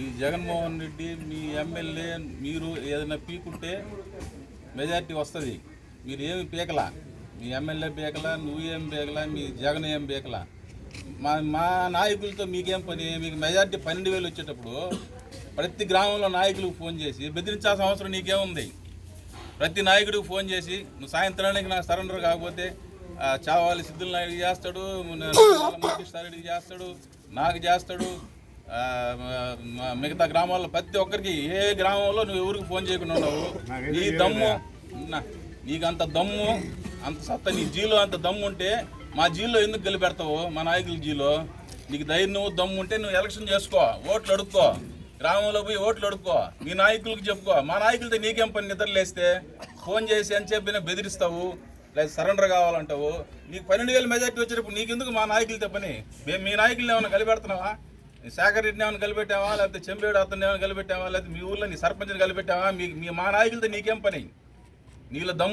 మీ జగన్మోహన్ రెడ్డి మీ ఎమ్మెల్యే మీరు ఏదైనా పీకుంటే మెజార్టీ వస్తుంది మీరు ఏమి పీకలా మీ ఎమ్మెల్యే పీకలా ఏం పీకలా మీ జగన్ ఏం పీకలా మా మా నాయకులతో మీకేం పని మీకు మెజార్టీ పన్నెండు వేలు వచ్చేటప్పుడు ప్రతి గ్రామంలో నాయకులకు ఫోన్ చేసి బెదిరించాల్సిన అవసరం నీకేముంది ప్రతి నాయకుడికి ఫోన్ చేసి నువ్వు సాయంత్రానికి నాకు సరెండర్ కాకపోతే చావాలి సిద్ధుల నాయుడు చేస్తాడు రెడ్డికి చేస్తాడు నాకు చేస్తాడు మిగతా గ్రామాల్లో ప్రతి ఒక్కరికి ఏ గ్రామంలో నువ్వు ఎవరికి ఫోన్ చేయకుండా ఉండవు? నీ దమ్ము నీకు అంత దమ్ము అంత సత్తా నీ జీలో అంత దమ్ము ఉంటే మా జీలో ఎందుకు గెలిపెడతావు మా నాయకుల జీలో. నీకు ధైర్యం దమ్ము ఉంటే నువ్వు ఎలక్షన్ చేసుకో ఓట్లు అడుక్కో. గ్రామంలో పోయి ఓట్లు అడుక్కో. మీ నాయకులకు చెప్పుకో. మా నాయకులతో నీకేం పని? నిద్రలేస్తే ఫోన్ చేసి అని చెప్పినా బెదిరిస్తావు. లేదా సరెండర్ కావాలంటావు. నీకు పన్నెండు వేల మెజార్టీ వచ్చేటప్పుడు నీకెందుకు మా నాయకులతో పని? మేము మీ నాయకుల్ని ఏమైనా కలిపెడుతున్నావా? శేఖర్ రెడ్డిని ఏమైనా కలిపెట్టావా? లేకపోతే చెంబేడు అతను ఏమైనా కలిపెట్టావా? లేకపోతే మీ ఊళ్ళో నీ సర్పంచ్ని కలిపెట్టావా? మీ మీ మా నాయకులతో నీకేం పని? నీళ్ళ దమ్ము